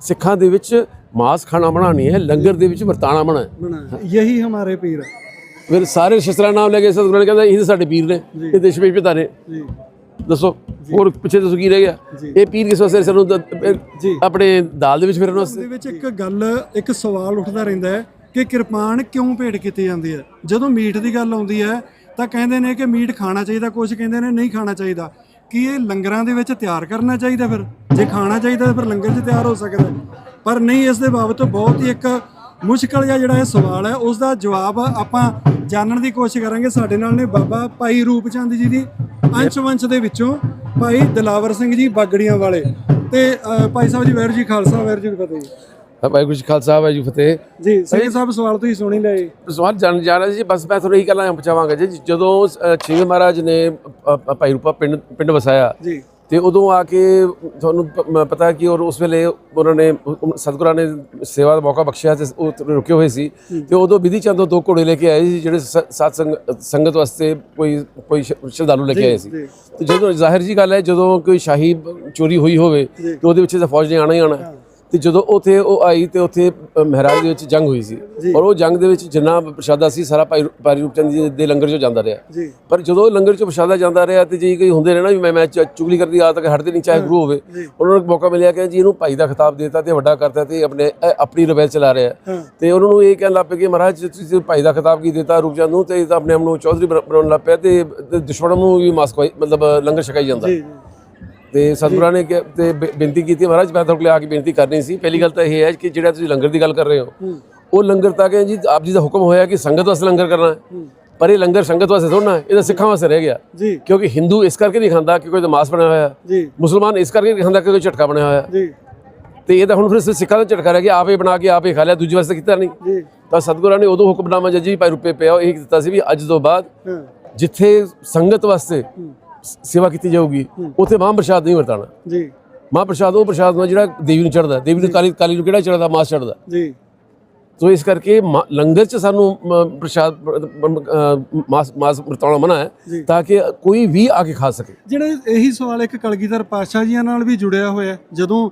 ਸਿੱਖਾਂ ਦੇ ਵਿੱਚ ਮਾਸ ਖਾਣਾ ਬਣਾ ਨਹੀਂ ਹੈ ਲੰਗਰ ਦੇ ਵਿੱਚ ਵਰਤਾਣਾ ਬਣਾ ਯਹੀ ਹਮਾਰੇ ਪੀਰ ਫਿਰ ਸਾਰੇ ਸ਼ਸਤਰਾਂ ਨਾਮ ਲੈ ਕੇ ਸਤਿਗੁਰੂ ਨੇ ਕਹਿੰਦਾ ਇਹ ਸਾਡੇ ਪੀਰ ਨੇ ਇਹ ਦੇਸ਼ ਵਿੱਚ ਪਿਤਾ ਨੇ। ਜੀ। ਦੱਸੋ ਹੋਰ ਪਿੱਛੇ ਦੱਸੋ ਕੀ ਰਹਿ ਗਿਆ? ਇਹ ਪੀਰ ਕਿਸ ਵਾਸਤੇ ਸਾਨੂੰ। ਆਪਣੇ ਦਾਲ ਦੇ ਵਿੱਚ ਫਿਰਨ ਵਾਸਤੇ? ਦੇ ਵਿੱਚ ਇੱਕ ਗੱਲ ਇੱਕ ਸਵਾਲ ਉੱਠਦਾ ਰਹਿੰਦਾ ਹੈ ਕਿ ਕਿਰਪਾਨ ਕਿਉਂ ਭੇਟ ਕੀਤੀ ਜਾਂਦੀ ਹੈ? ਜਦੋਂ ਮੀਟ ਦੀ ਗੱਲ ਆਉਂਦੀ ਹੈ ਤਾਂ ਕਹਿੰਦੇ ਨੇ ਕਿ ਮੀਟ ਖਾਣਾ ਚਾਹੀਦਾ ਕੁਝ ਕਹਿੰਦੇ ਨੇ ਨਹੀਂ ਖਾਣਾ ਚਾਹੀਦਾ। ਕਿ ਇਹ ਲੰਗਰਾਂ ਦੇ ਵਿੱਚ ਤਿਆਰ ਕਰਨਾ ਚਾਹੀਦਾ ਫਿਰ? ਜੇ ਖਾਣਾ ਚਾਹੀਦਾ ਤਾਂ ਫਿਰ ਲੰਗਰ 'ਚ ਤਿਆਰ ਹੋ ਸਕਦਾ ਪਰ ਨਹੀਂ, ਇਸ ਦੇ ਬਾਬਤ ਬਹੁਤ ਹੀ ਇੱਕ ਮੁਸ਼ਕਲ ਜਿਹਾ ਜਿਹੜਾ ਇਹ ਸਵਾਲ ਹੈ, ਉਸ ਦਾ ਜਵਾਬ ਆਪਾਂ ਜਾਣਨ ਦੀ ਕੋਸ਼ਿਸ਼ ਕਰਾਂਗੇ। ਸਾਡੇ ਨਾਲ ਨੇ ਬਾਬਾ ਭਾਈ ਰੂਪਚੰਦ ਜੀ ਦੀ ਅੰਸ਼ਵੰਸ਼ ਦੇ ਵਿੱਚੋਂ ਭਾਈ ਦਲਾਵਰ ਸਿੰਘ ਜੀ ਬਾਗੜੀਆਂ ਵਾਲੇ ਤੇ ਭਾਈ ਸਾਹਿਬ ਜੀ ਵੈਰ ਜੀ ਖਾਲਸਾ ਵੈਰ ਜੀ ਫਤਿਹ। ਵਾਹਿਗੁਰੂ ਜੀ ਖਾਲਸਾ ਵਾਹਿਗੁਰੂ ਫਤਿਹ। ਜੀ ਸਿੰਘ ਸਾਹਿਬ ਸਵਾਲ ਤੁਸੀਂ ਸੁਣੀ ਲਏ। ਸਵਾਲ ਜਾਣ ਜਾ ਰਿਹਾ ਸੀ ਬਸ ਮੈਂ ਤੁਹਾਨੂੰ ਇਹੀ ਗੱਲਾਂ ਪਹੁੰਚਾਵਾਂਗਾ ਜੀ ਜਦੋਂ ਛੇਵੇਂ ਮਹਾਰਾਜ ਨੇ ਭਾਈ ਰੂਪਾ ਪਿੰਡ ਪਿੰਡ ਵਸਾਇਆ ਜੀ। ਤੇ ਉਦੋਂ ਆ ਕੇ ਤੁਹਾਨੂੰ ਪਤਾ ਕਿ ਔਰ ਉਸ ਵੇਲੇ ਉਹਨਾਂ ਨੇ ਸਤਿਗੁਰਾਂ ਨੇ ਸੇਵਾ ਦਾ ਮੌਕਾ ਬਖਸ਼ਿਆ ਤੇ ਉਹ ਰੁਕੇ ਹੋਏ ਸੀ। ਤੇ ਉਦੋਂ ਵਿਧੀ ਚੰਦ ਤੋਂ ਦੋ ਘੋੜੇ ਲੈ ਕੇ ਆਏ ਸੀ ਜਿਹੜੇ ਸਾਧ ਸੰਗ ਸੰਗਤ ਵਾਸਤੇ ਕੋਈ ਕੋਈ ਸ਼ਰਧਾਲੂ ਲੈ ਕੇ ਆਏ ਸੀ। ਤੇ ਜਦੋਂ ਜ਼ਾਹਿਰ ਜੀ ਗੱਲ ਹੈ ਜਦੋਂ ਕੋਈ ਸ਼ਾਹੀ ਚੋਰੀ ਹੋਈ ਹੋਵੇ ਤੇ ਉਹਦੇ ਵਿੱਚ ਤਾਂ ਫੌਜ ਨੇ ਆਣਾ ਹੀ ਆਣਾ। ਤੇ ਜਦੋਂ ਉੱਥੇ ਉਹ ਆਈ ਤੇ ਉੱਥੇ ਮਹਾਰਾਜ ਦੇ ਵਿੱਚ ਜੰਗ ਹੋਈ ਸੀ। ਔਰ ਉਹ ਜੰਗ ਦੇ ਵਿੱਚ ਜਿੰਨਾ ਪ੍ਰਸ਼ਾਦਾ ਸੀ ਸਾਰਾ ਭਾਈ ਰੂਪਚੰਦ ਜੀ ਦੇ ਲੰਗਰ 'ਚੋਂ ਜਾਂਦਾ ਰਿਹਾ। ਪਰ ਜਦੋਂ ਲੰਗਰ 'ਚ ਪ੍ਰਸ਼ਾਦਾ ਜਾਂਦਾ ਰਿਹਾ ਤੇ ਜੀ ਕੋਈ ਹੁੰਦੇ ਨਾ ਵੀ ਮੈਂ ਮੈਂ ਚੁਗਲੀ ਕਰਦੀ ਆ ਤੱਕ ਹਟਦੇ ਨਹੀਂ ਚਾਹੇ ਗੁਰੂ ਹੋਵੇ। ਉਹਨਾਂ ਨੂੰ ਮੌਕਾ ਮਿਲਿਆ ਕਿ ਜੀ ਇਹਨੂੰ ਭਾਈ ਦਾ ਖਿਤਾਬ ਦੇਤਾ ਤੇ ਵੱਡਾ ਕਰਤਾ ਤੇ ਆਪਣੇ ਆਪਣੀ ਰਵੈਲ ਚਲਾ ਰਿਹਾ। ਤੇ ਉਹਨਾਂ ਨੂੰ ਇਹ ਕਹਿਣ ਲੱਗ ਪਏ ਕਿ ਮਹਾਰਾਜ ਤੁਸੀਂ ਭਾਈ ਦਾ ਖਿਤਾਬ ਕੀ ਦਿੱਤਾ ਰੂਪਚੰਦ ਨੂੰ ਤੇ ਆਪਣੇ ਆਪ ਨੂੰ ਚੌਧਰੀ ਬਣਾ- ਬਣਾਉਣ ਲੱਗ ਪਿਆ ਤੇ ਦੁਸ਼ਮਣਾਂ ਨੂੰ ਵੀ ਮਾਸ ਖਵਾਈ ਮਤਲਬ ਲੰਗਰ ਛਕਾਈ ਜਾਂਦਾ। ਤੇ ਸਤਿਗੁਰਾਂ ਨੇ ਤੇ ਬੇ- ਬੇਨਤੀ ਕੀਤੀ ਮਹਾਰਾਜ ਮੈਂ ਤੁਹਾਡੇ ਕੋਲ ਆ ਕੇ ਬੇਨਤੀ ਕਰਨੀ ਸੀ। ਪਹਿਲੀ ਗੱਲ ਤਾਂ ਇਹ ਹੈ ਕਿ ਜਿਹੜਾ ਤੁਸੀਂ ਲੰਗਰ ਦੀ ਗੱਲ ਕਰ ਰਹੇ ਹੋ ਉਹ ਲੰਗਰ ਤਾਂ ਕਿ ਜੀ ਆਪ ਜੀ ਦਾ ਹੁਕਮ ਹੋਇਆ ਕਿ ਸੰਗਤ ਵਾਸਤੇ ਲੰਗਰ ਕਰਨਾ ਹੈ। ਪਰ ਇਹ ਲੰਗਰ ਸੰਗਤ ਵਾਸਤੇ ਥੋੜ੍ਹਾ ਹੈ ਇਹ ਤਾਂ ਸਿੱਖਾਂ ਵਾਸਤੇ ਰਹਿ ਗਿਆ। ਜੀ। ਕਿਉਂਕਿ ਹਿੰਦੂ ਇਸ ਕਰਕੇ ਨਹੀਂ ਖਾਂਦਾ ਕਿ ਕੋਈ ਮਾਸ ਬਣਿਆ ਹੋਇਆ ਹੈ। ਜੀ। ਮੁਸਲਮਾਨ ਇਸ ਕਰਕੇ ਨਹੀਂ ਖਾਂਦਾ ਕਿ ਕੋਈ ਝਟਕਾ ਬਣਿਆ ਹੋਇਆ ਹੈ। ਜੀ। ਤੇ ਇਹ ਤਾਂ ਹੁਣ ਫਿਰ ਸਿੱਖਾਂ ਦਾ ਝਟਕਾ ਰਹਿ ਗਿਆ ਆਪੇ ਬਣਾ ਕੇ ਆਪੇ ਖਾ ਲਿਆ ਦੂਜੇ ਵਾਸਤੇ ਕੀਤਾ ਨਹੀਂ। ਜੀ। ਤਾਂ ਸਤਿਗੁਰਾਂ ਨੇ ਉਦੋਂ ਹੁਕਮਨਾਮਾ ਜੱਜੀ ਭਾਈ ਰੁਪਏ ਪਿਆ ਉਹ ਇਹ ਦਿੱਤਾ ਸੀ ਵੀ ਅੱਜ ਤੋਂ ਬਾਅਦ ਹਾਂ। ਜਿੱਥੇ ਸੰਗਤ ਵਾਸਤੇ ਸੇਵਾ ਕੀਤੀ ਜਾਊਗੀ ਉੱਥੇ ਮਹਾਂਪ੍ਰਸ਼ਾਦ ਨਹੀਂ ਵਰਤਾਣਾ ਜੀ। ਮਹਾਂਪ੍ਰਸ਼ਾਦ ਉਹ ਪ੍ਰਸ਼ਾਦ ਹੁੰਦਾ ਜਿਹੜਾ ਦੇਵੀ ਨੂੰ ਚੜਦਾ ਦੇਵੀ ਨੂੰ ਕਾਲੀ ਕਾਲੀ ਨੂੰ ਕਿਹੜਾ ਚੜਦਾ ਮਾਸ ਚੜਦਾ ਜੀ। ਸੋ ਇਸ ਕਰਕੇ ਮਾ- ਲੰਗਰ 'ਚ ਸਾਨੂੰ ਮ, ਪ੍ਰਸ਼ਾਦ ਮਾਸ ਮਾਸ ਵਰਤਾਉਣਾ ਮਨਾ ਹੈ ਤਾਂ ਕਿ ਕੋਈ ਵੀ ਆ ਕੇ ਖਾ ਸਕੇ। ਜਿਹੜਾ ਇਹੀ ਸਵਾਲ ਇੱਕ ਕਲਗੀਧਰ ਪਾਤਸ਼ਾਹ ਜੀਆਂ ਨਾਲ ਵੀ ਜੁੜਿਆ ਹੋਇਆ। ਜਦੋਂ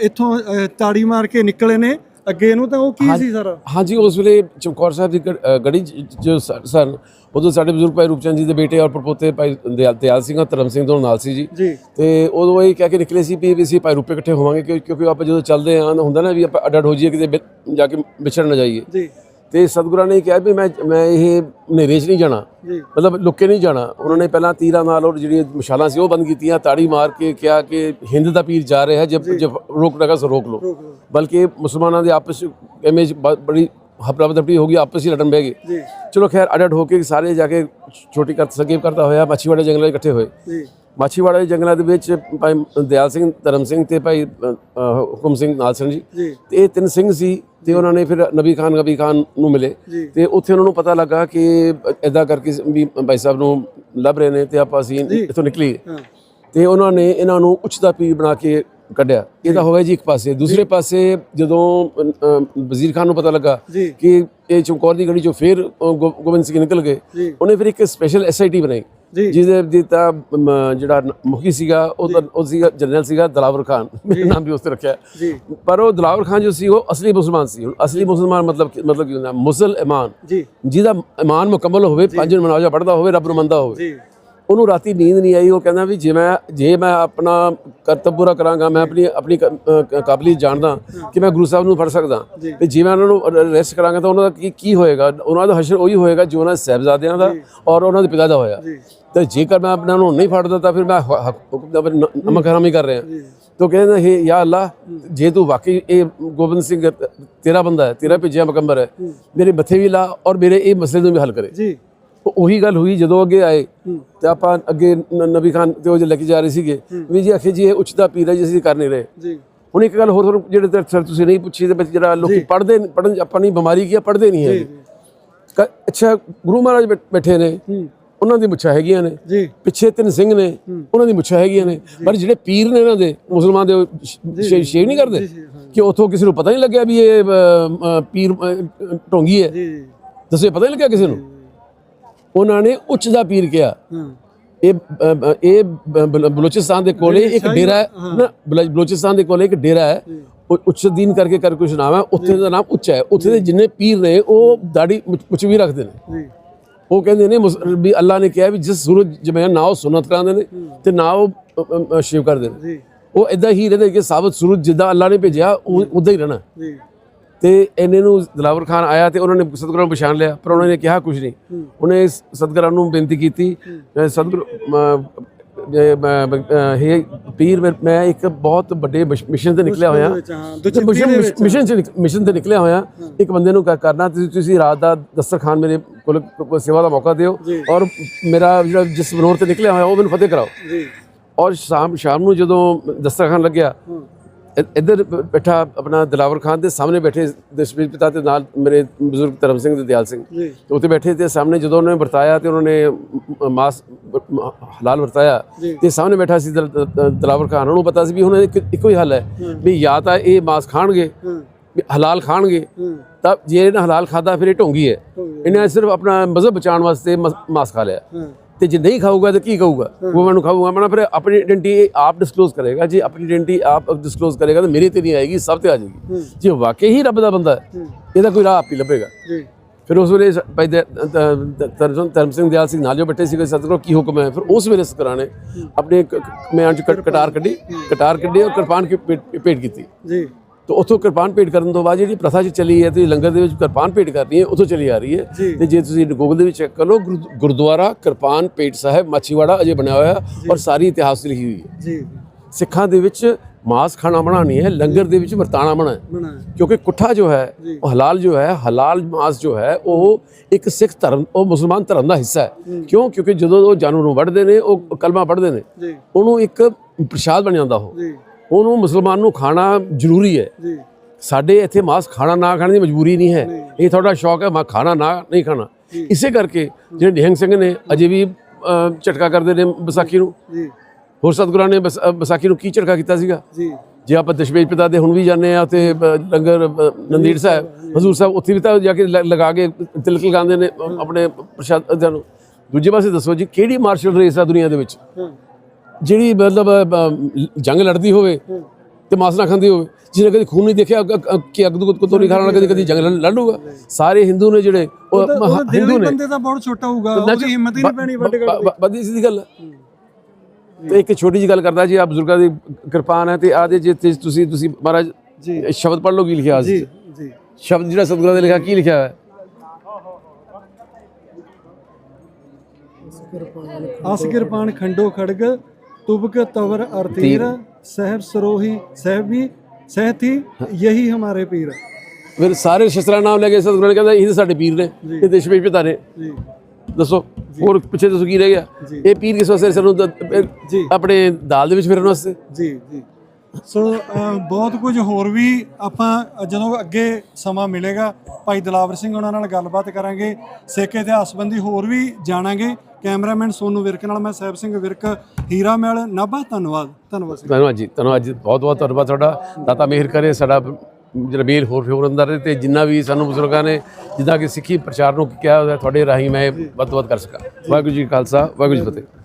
ਇੱਥੋਂ ਤਾੜੀ ਮਾਰ ਕੇ ਨਿਕਲੇ ਨੇ ਅੱਗੇ ਨੂੰ ਤਾਂ ਉਹ ਕੀ ਸੀ ਸਾਰਾ? ਹਾਂਜੀ ਉਸ ਵੇਲੇ ਚਮਕੌਰ ਸਾਹਿਬ ਦੀ ਗੜੀ ਜੋ ਸਨ ਉਦੋਂ ਸਾਡੇ ਬਜ਼ੁਰਗ ਭਾਈ ਰੂਪਚੰਦ ਜੀ ਦੇ ਬੇਟੇ ਔਰ ਪਰਪੋਤੇ ਭਾਈ ਦਿਆਲ ਸਿੰਘ ਔਰ ਧਰਮ ਸਿੰਘ ਦੋਨੋਂ ਨਾਲ ਸੀ ਜੀ। ਤੇ ਉਦੋਂ ਇਹ ਕਹਿ ਕੇ ਨਿਕਲੇ ਸੀ ਵੀ ਅਸੀਂ ਭਾਈ ਰੂਪੇ ਇਕੱਠੇ ਹੋਵਾਂਗੇ ਕਿਉਂ- ਕਿਉਂਕਿ ਆਪਾਂ ਜਦੋਂ ਚੱਲਦੇ ਆਂ ਹੁੰਦਾ ਨਾ ਵੀ ਆਪਾਂ ਅੱਡ ਅੱਡ ਹੋ ਜਾਈਏ ਕਿਤੇ ਜਾ ਕੇ ਵਿਛੜ ਨਾ ਜਾਈਏ। ਜੀ। ਤੇ ਸਤਿਗੁਰਾਂ ਨੇ ਕਿਹਾ ਵੀ ਮੈਂ ਮੈਂ ਇਹ ਹਨੇਰੇ 'ਚ ਨਹੀਂ ਜਾਣਾ। ਜੀ। ਮਤਲਬ ਲੁੱਕੇ ਨਹੀਂ ਜਾਣਾ। ਉਹਨਾਂ ਨੇ ਪਹਿਲਾਂ ਤੀਰਾਂ ਨਾਲ ਔਰ ਜਿਹੜੀਆਂ ਮਸ਼ਾਲਾਂ ਸੀ ਉਹ ਬੰਦ ਕੀਤੀਆਂ ਤਾੜੀ ਮਾਰ ਕੇ ਕਿਹਾ ਕਿ ਹਿੰਦ ਦਾ ਪੀਰ ਜਾ ਰਿਹਾ ਹੈ ਜਬ ਜਬ ਰੋਕ ਲਗਾ ਸੋ ਰੋਕ ਲਓ। ਬਲਕਿ ਮੁਸਲਮਾਨਾਂ ਦੇ ਆਪਸ ਵਿੱਚ ਇਮੇਜ ਬੜੀ ਹਪਰਾ ਦਪੜੀ ਹੋ ਗਈ ਆਪਸ ਹੀ ਲੜਨ ਬਹਿ ਗਏ। ਜੀ। ਚਲੋ ਖੈਰ ਅੱਡ ਅੱਡ ਹੋ ਕੇ ਸਾਰੇ ਜਾ ਕੇ ਛੋਟੀ ਕਰ ਸੰਕੇਪ ਕਰਦਾ ਹੋਇਆ ਮਾਛੀਵਾੜੇ ਜੰਗਲਾਂ ਇਕੱਠੇ ਹੋਏ। ਜੀ। ਮਾਛੀਵਾੜੇ ਦੇ ਜੰਗਲਾਂ ਦੇ ਵਿੱਚ ਭਾਈ ਦਿਆਲ ਸਿੰਘ ਧਰਮ ਸਿੰਘ ਤੇ ਭਾਈ ਹੁਕਮ ਸਿੰਘ ਨਾਲ ਸਿੰਘ ਜੀ। ਤੇ ਇਹ ਤਿੰਨ ਸਿੰਘ ਸੀ ਤੇ ਉਹਨਾਂ ਨੇ ਫਿਰ ਨਬੀ ਖਾਨ ਨਬੀ ਖਾਨ ਨੂੰ ਮਿਲੇ। ਤੇ ਉੱਥੇ ਉਹਨਾਂ ਨੂੰ ਪਤਾ ਲੱਗਾ ਕਿ ਐਦਾਂ ਕਰਕੇ ਵੀ ਭਾਈ ਸਾਹਿਬ ਨੂੰ ਲੱਭ ਰਹੇ ਨੇ ਤੇ ਆਪਾਂ ਅਸੀਂ ਇੱਥੋਂ ਨਿਕਲੀਏ। ਹਾਂ। ਤੇ ਉਹਨਾਂ ਨੇ ਇਹਨਾਂ ਨੂੰ ਉੱਚਦਾ ਪੀਰ ਬਣਾ ਕੇ ਕੱਢਿਆ। ਇਹ ਤਾਂ ਹੋ ਗਿਆ ਜੀ ਇੱਕ ਪਾਸੇ। ਦੂਸਰੇ ਪਾਸੇ ਜਦੋਂ ਵਜ਼ੀਰ ਖਾਨ ਨੂੰ ਪਤਾ ਲੱਗਾ ਕਿ ਇਹ ਚਮਕੌਰ ਦੀ ਗੜੀ ਚੋਂ ਫਿਰ ਗੋਬਿੰਦ ਸਿੰਘ ਨਿਕਲ ਗਏ। ਉਹਨੇ ਫਿਰ ਇੱਕ ਸਪੈਸ਼ਲ ਐਸਆਈਟੀ ਬਣਾਈ। ਜਿਹਦੇ ਦਿੱਤਾ ਜਿਹੜਾ ਮੁਖੀ ਸੀਗਾ ਉਹ ਤਾਂ- ਉਹ ਸੀਗਾ ਜਨਰਲ ਸੀਗਾ ਦਲਾਵਰ ਖਾਨ। ਮੇਰਾ ਨਾਮ ਵੀ ਉਸ ਤੇ ਰੱਖਿਆ। ਪਰ ਉਹ ਦਲਾਵਰ ਖਾਨ ਜੋ ਸੀ ਉਹ ਅਸਲੀ ਮੁਸਲਮਾਨ ਸੀ। ਅਸਲੀ ਮੁਸਲਮਾਨ ਮਤਲਬ ਮਤਲਬ ਕੀ ਹੁੰਦਾ ਮੁਸਲ ਇਮਾਨ। ਜਿਹਦਾ ਇਮਾਨ ਮੁਕੰਮਲ ਹੋਵੇ ਪੰਜ ਨਮਾਜ਼ਾਂ ਪੜ੍ਹਦਾ ਹੋਵੇ ਰੱਬ ਨੂੰ ਮੰਨਦਾ ਹੋਵੇ। ਉਹਨੂੰ ਰਾਤੀ ਨੀਂਦ ਨਹੀਂ ਆਈ ਉਹ ਕਹਿੰਦਾ ਵੀ ਜੇ ਮੈਂ ਜੇ ਮੈਂ ਆਪਣਾ ਕਰਤੱਵ ਪੂਰਾ ਕਰਾਂਗਾ ਮੈਂ ਆਪਣੀ ਆਪਣੀ ਕਾਬਲੀਅਤ ਜਾਣਦਾ ਕਿ ਮੈਂ ਗੁਰੂ ਸਾਹਿਬ ਨੂੰ ਫੜ ਸਕਦਾ ਤੇ ਜੇ ਮੈਂ ਉਹਨਾਂ ਨੂੰ ਅਰੈਸਟ ਕਰਾਂਗਾ ਤਾਂ ਉਹਨਾਂ ਦਾ ਕੀ ਕੀ ਹੋਏਗਾ? ਉਹਨਾਂ ਦਾ ਹਸ਼ਰ ਉਹੀ ਹੋਏਗਾ ਜੋ ਉਹਨਾਂ ਦੇ ਸਾਹਿਬਜ਼ਾਦਿਆਂ ਦਾ ਔਰ ਉਹਨਾਂ ਦੇ ਪਿਤਾ ਦਾ ਹੋਇਆ। ਤੇ ਜੇਕਰ ਮੈਂ ਆਪਣਾ ਨੂੰ ਨਹੀਂ ਫੜਦਾ ਤਾਂ ਫਿਰ ਮੈਂ ਹੁਕਮ ਦਾ ਨਮਕ ਹਰਾਮੀ ਕਰ ਰਿਹਾ। ਤੋ ਕਹਿੰਦਾ ਹੈ ਯਾ ਅੱਲਾ ਜੇ। ਤੂੰ ਵਾਕਈ ਇਹ ਗੋਬਿੰਦ ਸਿੰਘ ਤੇਰਾ ਬੰਦਾ ਹੈ ਤੇਰਾ ਭੇਜਿਆ ਮਕੰਬਰ ਹੈ ਮੇਰੇ ਮੱਥੇ ਵੀ ਲਾ ਔਰ ਮੇਰੇ ਇਹ ਮਸਲੇ ਨੂੰ ਵੀ ਹੱਲ ਕਰੇ। ਜੀ। ਉਹ- ਗੱਲ ਹੋਈ ਜਦੋਂ ਅੱਗੇ ਆਏ ਤੇ ਆਪਾਂ ਅੱਗੇ ਨਬੀ ਖਾਨ ਤੇ ਉਹ ਜੇ ਲੈ ਕੇ ਜਾ ਰਹੇ ਸੀਗੇ ਵੀ ਜੀ ਆਖੇ ਜੀ ਇਹ ਉੱਚਦਾ ਪੀਰ ਹੈ ਜੀ ਅਸੀਂ ਕਰ ਨਹੀਂ ਰਹੇ। ਜੀ। ਹੁਣ ਇੱਕ ਗੱਲ ਹੋਰ ਤੁਹਾਨੂੰ ਜਿਹੜੇ ਤੇ ਸਰ ਤੁਸੀਂ ਨਹੀਂ ਪੁੱਛੀ ਤੇ ਜਿਹੜਾ ਲੋਕੀ ਪੜ੍ਹਦੇ ਪੜਨ ਆਪਾਂ ਨਹੀਂ ਬਿਮਾਰੀ ਕੀ ਆ ਪੜ੍ਹਦੇ ਨਹੀਂ ਕ- ਅੱਛਾ ਗੁਰੂ ਮਹਾਰਾਜ ਬੈਠੇ ਨੇ। ਹੂੰ। ਉਹਨਾਂ ਦੀ ਮੁੱਛਾਂ ਹੈਗੀਆਂ ਨੇ। ਜੀ। ਪਿੱਛੇ ਤਿੰਨ ਸਿੰਘ ਨੇ। ਉਹਨਾਂ ਦੀ ਮੁੱਛਾਂ ਹੈਗੀਆਂ ਨੇ। ਪਰ ਜਿਹੜੇ ਪੀਰ ਨੇ ਇਹਨਾਂ ਦੇ ਮੁਸਲਮਾਨ ਦੇ ਸ਼ੇਵ ਨਹੀਂ ਕਰਦੇ? ਕਿ ਉਥੋਂ ਕਿਸੇ ਨੂੰ ਪਤਾ ਨਹੀਂ ਲੱਗਿਆ ਵੀ ਇਹ ਪੀਰ ਢੋਂਗੀ ਹੈ? ਜੀ ਦੱਸੇ ਪਤਾ ਨਹੀਂ ਲੱਗਿਆ ਕਿਸੇ ਨੂੰ? ਉਹਨਾਂ ਨੇ ਉੱਚ ਦਾ ਪੀਰ ਕਿਹਾ। ਇਹ ਇਹ ਬਲੋਚਿਸਤਾਨ ਦੇ ਕੋਲੇ ਇੱਕ ਡੇਰਾ ਹੈ। ਨਾ ਬਲ- ਬਲੋਚਿਸਤਾਨ ਦੇ ਕੋਲੇ ਇੱਕ ਡੇਰਾ ਹੈ। ਉ- ਉੱਚ ਦੀਨ ਕਰਕੇ ਕਰ ਕੁਛ ਨਾਮ ਹੈ। ਉੱਥੇ ਦਾ ਨਾਮ ਉੱਚਾ ਹੈ। ਉੱਥੇ ਦੇ ਜਿੰਨੇ ਪੀਰ ਨੇ ਉਹ ਦਾੜੀ ਮੁੱਛ ਵੀ ਰੱਖਦੇ ਨੇ। ਉਹ ਕਹਿੰਦੇ ਨੇ ਵੀ ਅੱਲਾ ਨੇ ਕਿਹਾ ਵੀ ਜਿਸ ਸੂਰਜ ਜਿਵੇਂ ਨਾ ਉਹ ਸੁਨਤ ਕਰਾਉਂਦੇ ਨੇ ਤੇ ਨਾ ਉਹ ਸ਼ਿਵ ਕਰਦੇ ਨੇ। ਉਹ ਇਦਾਂ ਹੀ ਰਹਿੰਦੇ ਕਿ ਸਾਬਤ ਸੂਰਜ ਜਿੱਦਾਂ ਅੱਲਾ ਨੇ ਭੇਜਿਆ ਉਹ ਉਦਾਂ ਹੀ ਰਹਿਣਾ। ਤੇ ਇਹਨੇ ਨੂੰ ਦਿਲਾਵਰ ਖਾਨ ਆਇਆ ਤੇ ਉਹਨਾਂ ਨੇ ਸਤਿਗੁਰਾਂ ਨੂੰ ਪਛਾਣ ਲਿਆ ਪਰ ਉਹਨਾਂ ਨੇ ਕਿਹਾ ਕੁਝ ਨਹੀਂ। ਉਹਨੇ ਸਤਿਗੁਰਾਂ ਨੂੰ ਬੇਨਤੀ ਕੀਤੀ ਸਤਿਗੁਰ ਹੈ ਪੀਰ ਮੈਂ- ਇੱਕ ਬਹੁਤ ਵੱਡੇ ਮਿਸ਼- ਮਿਸ਼ਨ ਤੇ ਨਿਕਲਿਆ ਹੋਇਆ। ਮਿਸ਼ਨ ਮਿਸ਼ਨ ਤੇ ਨਿਕਲਿਆ ਹੋਇਆ। ਇੱਕ ਬੰਦੇ ਨੂੰ ਕਰਨਾ ਤੁਸੀਂ ਰਾਤ ਦਾ ਦਸਤਰਖਾਨ ਮੇਰੇ ਕੋਲ ਸੇਵਾ ਦਾ ਮੌਕਾ ਦਿਓ। ਔਰ ਮੇਰਾ ਜਿਹੜਾ ਜਿਸ ਬਨੋਰ ਤੇ ਨਿਕਲਿਆ ਹੋਇਆ ਉਹ ਮੈਨੂੰ ਫਤਿਹ ਕਰਾਓ। ਜੀ। ਔਰ ਸ਼ਾਮ ਸ਼ਾਮ ਨੂੰ ਜਦੋਂ ਦਸਤਰਖਾਨ ਲੱਗਿਆ ਇੱਧਰ ਬੈਠਾ ਆਪਣਾ ਦਿਲਾਵਰ ਖਾਨ ਦੇ ਸਾਹਮਣੇ ਬੈਠੇ ਦਸ਼ਮੇਸ਼ ਪਿਤਾ ਤੇ ਨਾਲ ਮੇਰੇ ਬਜ਼ੁਰਗ ਧਰਮ ਸਿੰਘ ਤੇ ਦਿਆਲ ਸਿੰਘ। ਉੱਥੇ ਬੈਠੇ ਤੇ ਸਾਹਮਣੇ ਜਦੋਂ ਉਹਨੇ ਵਰਤਾਇਆ ਤੇ ਉਹਨਾਂ ਨੇ ਮਾਸ ਹਲਾਲ ਵਰਤਾਇਆ ਤੇ ਸਾਹਮਣੇ ਬੈਠਾ ਸੀ ਦਿਲਾਵਰ ਖਾਨ। ਉਹਨੂੰ ਪਤਾ ਸੀ ਵੀ ਹੁਣ ਇੱਕ ਇੱਕੋ ਹੀ ਹੱਲ ਹੈ ਵੀ ਜਾਂ ਤਾਂ ਇਹ ਮਾਸ ਖਾਣਗੇ ਹਲਾਲ ਖਾਣਗੇ। ਤਾਂ ਜੇ ਇਹਨਾਂ ਹਲਾਲ ਖਾਦਾ ਫਿਰ ਇਹ ਢੋਂਗੀ ਹੈ। ਇਹਨੇ ਸਿਰਫ ਆਪਣਾ ਮਜ਼ਹਬ ਬਚਾਉਣ ਵਾਸਤੇ ਮਸ- ਖਾ ਲਿਆ। ਤੇ ਜੇ ਨਹੀਂ ਖਾਊਗਾ ਤਾਂ ਕੀ ਕਹੂਗਾ ਉਹ ਮੈਨੂੰ ਖਾਊਗਾ। ਮੈਂ ਫਿਰ ਆਪਣੀ ਆਇਡੈਂਟੀ ਆਪ ਡਿਸਕਲੋਜ਼ ਕਰੇਗਾ ਜੇ। ਆਪਣੀ ਆਇਡੈਂਟੀ ਆਪ ਡਿਸਕਲੋਜ਼ ਕਰੇਗਾ ਤਾਂ ਮੇਰੀ ਤੇ ਨਹੀਂ ਆਏਗੀ ਸਭ ਤੇ ਆ ਜਾਏਗੀ। ਜੇ ਵਾਕਈ ਹੀ ਰੱਬ ਦਾ ਬੰਦਾ ਹੈ ਇਹਦਾ ਕੋਈ ਰਾਹ ਆਪ ਹੀ ਲੱਭੇਗਾ। ਫਿਰ ਉਸ ਵੇਲੇ ਸ- ਭਾਈ ਦ- ਤ- ਧਰਮ ਸਿੰਘ ਦਿਆਲ ਸਿੰਘ ਨਾਲ ਜੋ ਬੈਠੇ ਸੀਗੇ ਸਤਿਗੁਰੂ ਕੀ ਹੁਕਮ ਹੈ? ਫਿਰ ਉਸ ਵੇਲੇ ਸਤਿਗੁਰਾਂ ਨੇ ਆਪਣੇ ਮੈਂ ਅੰਚ ਕਟਾਰ ਕੱਢੀ। ਕਟਾਰ ਕੱਢੀ ਔਰ ਕਿਰਪਾਨ ਕੀ ਭੇਟ ਕੀਤੀ। ਜੀ। ਤੇ ਉੱਥੋਂ ਕਿਰਪਾਨ ਭੇਟ ਕਰਨ ਤੋਂ ਬਾਅਦ ਜਿਹੜੀ ਪ੍ਰਥਾ ਚ ਚੱਲੀ ਹੈ ਤੇ ਲੰਗਰ ਦੇ ਵਿੱਚ ਕਿਰਪਾਨ ਭੇਟ ਕਰਨੀ ਹੈ ਉੱਥੋਂ ਚੱਲੀ ਆ ਰਹੀ ਹੈ। ਤੇ ਜੇ ਤੁਸੀਂ ਗੂਗਲ ਦੇ ਵਿੱਚ ਚੈੱਕ ਕਰ ਲਓ ਗੁਰੂ- ਗੁਰਦੁਆਰਾ ਕਿਰਪਾਨ ਭੇਟ ਸਾਹਿਬ ਮਾਛੀਵਾੜਾ ਅਜੇ ਬਣਿਆ ਹੋਇਆ ਔਰ ਸਾਰੀ ਇਤਿਹਾਸ ਲਿਖੀ ਹੋਈ ਹੈ। ਜੀ। ਸਿੱਖਾਂ ਦੇ ਵਿੱਚ ਮਾਸ ਖਾਣਾ ਬਣਾ ਨਹੀਂ ਹੈ ਲੰਗਰ ਦੇ ਵਿੱਚ ਵਰਤਾਣਾ ਬਣਾ ਕਿਉਂਕਿ ਕੁੱਠਾ ਜੋ ਹੈ ਉਹ ਹਲਾਲ ਜੋ ਹੈ ਹਲਾਲ ਮਾਸ ਜੋ ਹੈ ਉਹ ਇੱਕ ਸਿੱਖ ਧਰਮ ਉਹ ਮੁਸਲਮਾਨ ਧਰਮ ਦਾ ਹਿੱਸਾ ਹੈ। ਕਿਉਂ? ਕਿਉਂਕਿ ਜਦੋਂ ਉਹ ਜਾਨਵਰ ਨੂੰ ਵੱਢਦੇ ਨੇ ਉਹ ਕਲਮਾ ਪੜ੍ਹਦੇ ਨੇ ਉਹਨੂੰ ਇੱਕ ਪ੍ਰਸ਼ਾਦ ਬਣ ਜਾਂਦਾ ਉਹ। ਉਹਨੂੰ ਮੁਸਲਮਾਨ ਨੂੰ ਖਾਣਾ ਜ਼ਰੂਰੀ ਹੈ। ਜੀ। ਸਾਡੇ ਇੱਥੇ ਮਾਸ ਖਾਣਾ ਨਾ ਖਾਣ ਦੀ ਮਜਬੂਰੀ ਨਹੀਂ ਹੈ। ਇਹ ਤੁਹਾਡਾ ਸ਼ੌਕ ਹੈ ਮਾ ਖਾਣਾ ਨਾ ਨਹੀਂ ਖਾਣਾ। ਇਸੇ ਕਰਕੇ ਜਿਹੜੇ ਨਿਹੰਗ ਸਿੰਘ ਨੇ ਅਜੇ ਵੀ ਝਟਕਾ ਕਰਦੇ ਨੇ ਵਿਸਾਖੀ ਨੂੰ। ਜੀ। ਹੋਰ ਸਤਿਗੁਰਾਂ ਨੇ ਵਿਸਾਖੀ ਨੂੰ ਕੀ ਝਟਕਾ ਕੀਤਾ ਸੀਗਾ? ਜੀ। ਜੇ ਆਪਾਂ ਦਸ਼ਮੇਸ਼ ਪਿਤਾ ਦੇ ਹੁਣ ਵੀ ਜਾਂਦੇ ਆ ਤੇ ਲੰਗਰ ਨੰਦੀੜ ਸਾਹਿਬ ਹਜ਼ੂਰ ਸਾਹਿਬ ਉੱਥੇ ਵੀ ਤਾਂ ਜਾ ਕੇ ਲਗਾ ਕੇ ਤਿਲਕ ਲਗਾਉਂਦੇ ਨੇ ਆਪਣੇ ਪ੍ਰਸ਼ਾਦਾਂ ਨੂੰ ਦੂਜੇ ਪਾਸੇ ਦੱਸੋ ਜੀ ਕਿਹੜੀ ਮਾਰਸ਼ਲ ਰੇਸ ਆ ਦੁਨੀਆ ਦੇ ਵਿੱਚ? ਹਾਂ। ਜਿਹੜੀ ਮਤਲਬ ਜੰਗ ਲੜਦੀ ਹੋਵੇ ਤੇ ਮਾਸ ਨਾ ਖਾਂਦੀ ਹੋਵੇ ਜਿਹਨੇ ਕਦੀ ਖੂਨ ਨਹੀਂ ਦੇਖਿਆ ਕਿ ਅੱਗ ਦੁੱਧ ਤੋਂ ਨਹੀਂ ਖਾਣਾ ਕਦੀ ਕਦੀ ਜੰਗ ਲੜ- ਲੜੂਗਾ। ਸਾਰੇ ਹਿੰਦੂ ਨੇ ਜਿਹੜੇ ਉਹ ਹਿੰਦੂ ਨੇ। ਬੰਦੇ ਦਾ ਬਹੁਤ ਛੋਟਾ ਹੋਊਗਾ ਉਹਦੀ ਹਿੰਮਤ ਹੀ ਨਹੀਂ ਪੈਣੀ ਵੱਡ ਵੱਡੀ ਸੀ ਗੱਲ। ਤੇ ਇੱਕ ਛੋਟੀ ਜੀ ਗੱਲ ਕਰਦਾ ਜੀ ਆ ਬਜ਼ੁਰਗਾਂ ਦੀ ਕਿਰਪਾਨ ਹੈ ਤੇ ਆਦੇ ਜੇ ਤੇ ਤੁਸੀਂ ਤੁਸੀਂ ਮਹਾਰਾਜ ਜੀ। ਸ਼ਬਦ ਪੜ੍ਹ ਲਓ ਕੀ ਲਿਖਿਆ ਅੱਜ। ਜੀ ਜੀ। ਸ਼ਬਦ ਜਿਹੜਾ ਸਤਿਗੁਰਾਂ ਦੇ ਲਿਖਿਆ ਕੀ ਲਿਖਿਆ ਹੈ ਅਸ ਕਿਰਪਾਨ ਖੰਡੋ ਖੜਗ ਤੁਬਕ ਤਵਰ ਅਰਤੀਰ ਸਹਿਬ ਸਰੋਹੀ ਸਹਿਬੀ ਸਹਿਤੀ ਯਹੀ ਹਮਾਰੇ ਪੀਰ ਫਿਰ ਸਾਰੇ ਸ਼ਸਤਰਾਂ ਨਾਮ ਲੈ ਕੇ ਸਤਿਗੁਰਾਂ ਨੇ ਕਹਿੰਦਾ ਇਹ ਸਾਡੇ ਪੀਰ ਨੇ ਇਹ ਦੇਸ਼ ਵਿੱਚ ਪਿਤਾ ਨੇ ਜੀ ਦੱਸੋ ਹੋਰ ਪਿੱਛੇ ਦੱਸੋ ਕੀ ਰਹਿ ਗਿਆ। ਇਹ ਪੀਰ ਕਿਸ ਵਾਸਤੇ ਸਾਨੂੰ। ਆਪਣੇ ਦਾਲ ਦੇ ਵਿੱਚ ਫਿਰਨ ਵਾਸਤੇ ਜੀ ਜੀ ਸੋ ਬਹੁਤ ਕੁਝ ਹੋਰ ਵੀ ਆਪਾਂ ਜਦੋਂ ਅੱਗੇ ਸਮਾਂ ਮਿਲੇਗਾ ਭਾਈ ਦਲਾਵਰ ਸਿੰਘ ਉਹਨਾਂ ਨਾਲ ਗੱਲਬਾਤ ਕਰਾਂਗੇ ਸਿੱਖ ਇਤਿਹਾਸ ਸੰਬੰਧੀ ਹੋਰ ਵੀ ਜਾਣਾਂਗੇ। ਕੈਮਰਾਮੈਨ ਸੋਨੂ ਵਿਰਕ ਨਾਲ ਮੈਂ ਸਾਹਿਬ ਸਿੰਘ ਵਿਰਕ, ਹੀਰਾ ਮਹਿਲ, ਨਾਭਾ, ਧੰਨਵਾਦ ਧੰਨਵਾਦ ਸਿੰਘ ਧੰਨਵਾਦ ਜੀ ਧੰਨਵਾਦ ਜੀ, ਬਹੁਤ ਬਹੁਤ ਧੰਨਵਾਦ ਤੁਹਾਡਾ। ਦਾਤਾ ਮਿਹਰ ਕਰੇ ਸਾਡਾ ਜਿਹੜਾ ਹੋਰ ਹੋਰ ਅੰਦਰ ਰਹੇ ਤੇ ਜਿੰਨਾ ਵੀ ਸਾਨੂੰ ਬਜ਼ੁਰਗਾਂ ਨੇ, ਜਿੱਦਾਂ ਕਿ ਸਿੱਖੀ ਪ੍ਰਚਾਰ ਨੂੰ ਕਿਹਾ ਹੋਇਆ ਤੁਹਾਡੇ ਰਾਹੀਂ ਮੈਂ ਵੱਧ ਤੋਂ ਵੱਧ ਕਰ ਸਕਾਂ। ਵਾਹਿਗੁਰੂ ਜੀ ਖਾਲਸਾ, ਵਾਹਿਗੁਰੂ ਜੀ ਫਤਿਹ।